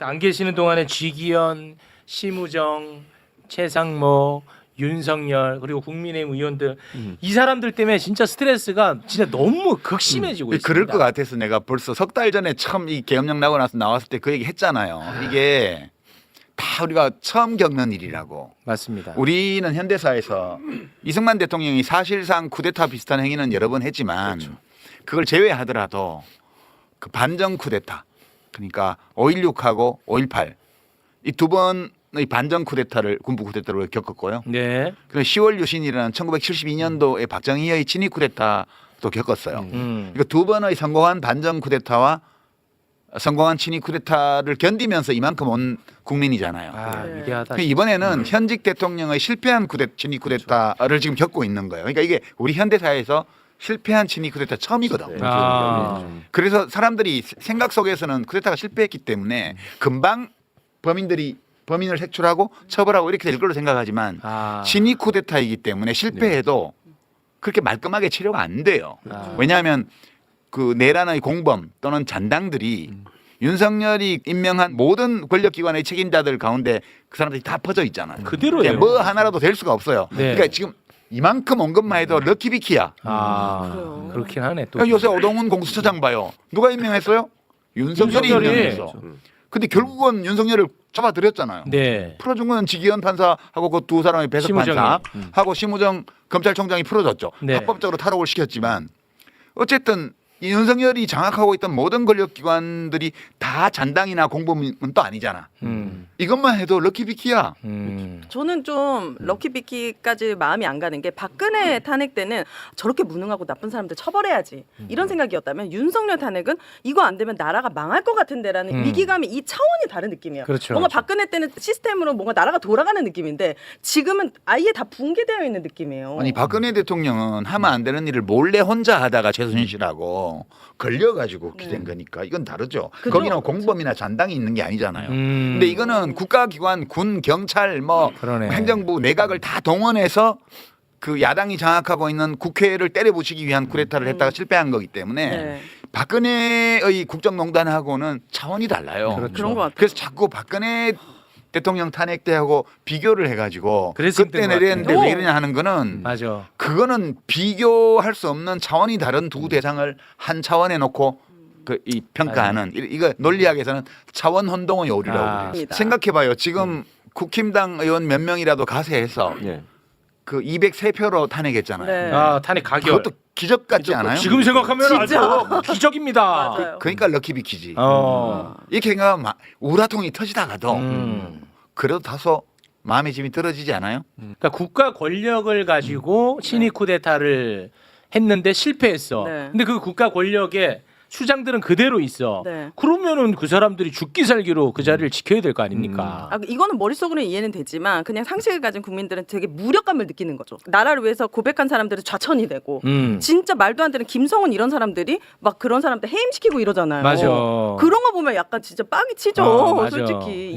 안 계시는 동안에 쥐기현, 심우정, 최상모, 윤석열 그리고 국민의힘 의원들 이 사람들 때문에 진짜 스트레스가 진짜 너무 극심해지고 있습니다. 그럴 것 같아서 내가 벌써 석 달 전에 처음 이 계엄령 나고 나서 나왔을 때 그 얘기 했잖아요. 이게 다 우리가 처음 겪는 일이라고. 맞습니다. 우리는 현대사에서 이승만 대통령이 사실상 쿠데타 비슷한 행위는 여러 번 했지만 그렇죠. 그걸 제외하더라도 그 반정 쿠데타 그러니까 5.16하고 5.18 이 두 번의 반정 쿠데타를 군부 쿠데타로 겪었고요. 네. 그리고 10월 유신이라는 1972년도에 박정희의 친위 쿠데타도 겪었어요. 음. 그러니까 두 번의 성공한 반정 쿠데타와 성공한 친위 쿠데타를 견디면서 이만큼 온 국민이잖아요. 아 네. 위대하다. 그 이번에는 현직 대통령의 실패한 쿠데, 친위 쿠데타를 지금 겪고 있는 거예요. 그러니까 이게 우리 현대사에서 실패한 친위 쿠데타 처음이거든. 아. 그래서 사람들이 생각 속에서는 쿠데타가 실패했기 때문에 금방 범인들이 범인을 색출하고 처벌하고 이렇게 될 걸로 생각하지만 아. 친위 쿠데타이기 때문에 실패해도 그렇게 말끔하게 치료가 안 돼요. 아. 왜냐하면 그 내란의 공범 또는 잔당들이 윤석열이 임명한 모든 권력기관의 책임자들 가운데 그 사람들이 다 퍼져 있잖아요. 그대로예요. 그냥 뭐 하나라도 될 수가 없어요. 네. 그러니까 지금 이만큼 온 것만 해도 럭키비키야. 아 그래요. 그렇긴 하네 또. 그러니까 요새 오동훈 공수처장 봐요. 누가 임명했어요? 윤석열이 윤석열이. 임명했어. 근데 결국은 윤석열을 잡아들였잖아요. 네. 풀어준 건 지기현 판사하고 그 두 사람의 배석 심우정이. 판사 하고 심우정 검찰총장이 풀어줬죠. 네. 합법적으로 탈옥을 시켰지만 어쨌든 이 윤석열이 장악하고 있던 모든 권력기관들이 다 잔당이나 공범은 또 아니잖아. 음. 이것만 해도 럭키비키야. 음. 저는 좀 럭키비키까지 마음이 안 가는 게 박근혜 탄핵 때는 저렇게 무능하고 나쁜 사람들 처벌해야지 이런 생각이었다면 윤석열 탄핵은 이거 안 되면 나라가 망할 것 같은데라는 음. 위기감이 이 차원이 다른 느낌이야. 그렇죠. 뭔가 박근혜 때는 시스템으로 뭔가 나라가 돌아가는 느낌인데 지금은 아예 다 붕괴되어 있는 느낌이에요. 아니 박근혜 대통령은 하면 안 되는 일을 몰래 혼자 하다가 최순실하고 걸려가지고 된 네. 거니까 이건 다르죠. 그죠? 거기는 공범이나 잔당이 있는 게 아니잖아요. 음. 근데 이거는 국가기관, 군, 경찰, 뭐 그러네. 행정부, 내각을 다 동원해서 그 야당이 장악하고 있는 국회를 때려부시기 위한 쿠데타를 했다가 실패한 거기 때문에 네. 박근혜의 국정농단하고는 차원이 달라요. 그렇죠. 그런 것 같아요. 그래서 자꾸 박근혜 대통령 탄핵 때하고 비교를 해가지고 그때 것 내렸는데 같아요. 왜 이러냐 하는 거는 맞아. 그거는 비교할 수 없는 차원이 다른 두 대상을 한 차원에 놓고 그 이 평가하는 이- 이거 논리학에서는 차원 혼동의 오류라고 아. 그래요. 생각해봐요. 지금 국힘당 의원 몇 명이라도 가세해서 예. 그 203표로 탄핵했잖아요. 네. 아 탄핵 가결. 그것도 기적 같지 않아요? 지금 생각하면 진짜. 아주 기적입니다. 맞아요. 그러니까 럭키비키지. 어. 이렇게 생각하면 마- 우라통이 터지다가도 음. 그래도 다소 마음의 짐이 떨어지지 않아요? 그러니까 국가 권력을 가지고 친위 쿠데타를 했는데 실패했어. 네. 근데 그 국가 권력의 수장들은 그대로 있어. 네. 그러면은 그 사람들이 죽기 살기로 그 자리를 지켜야 될 거 아닙니까? 아, 이거는 머릿속으로는 이해는 되지만 그냥 상식을 가진 국민들은 되게 무력감을 느끼는 거죠. 나라를 위해서 고백한 사람들은 좌천이 되고 음. 진짜 말도 안 되는 김성훈 이런 사람들이 막 그런 사람들 해임시키고 이러잖아요. 맞아. 그런 거 보면 약간 진짜 빡이 치죠. 어, 맞아. 솔직히. 네.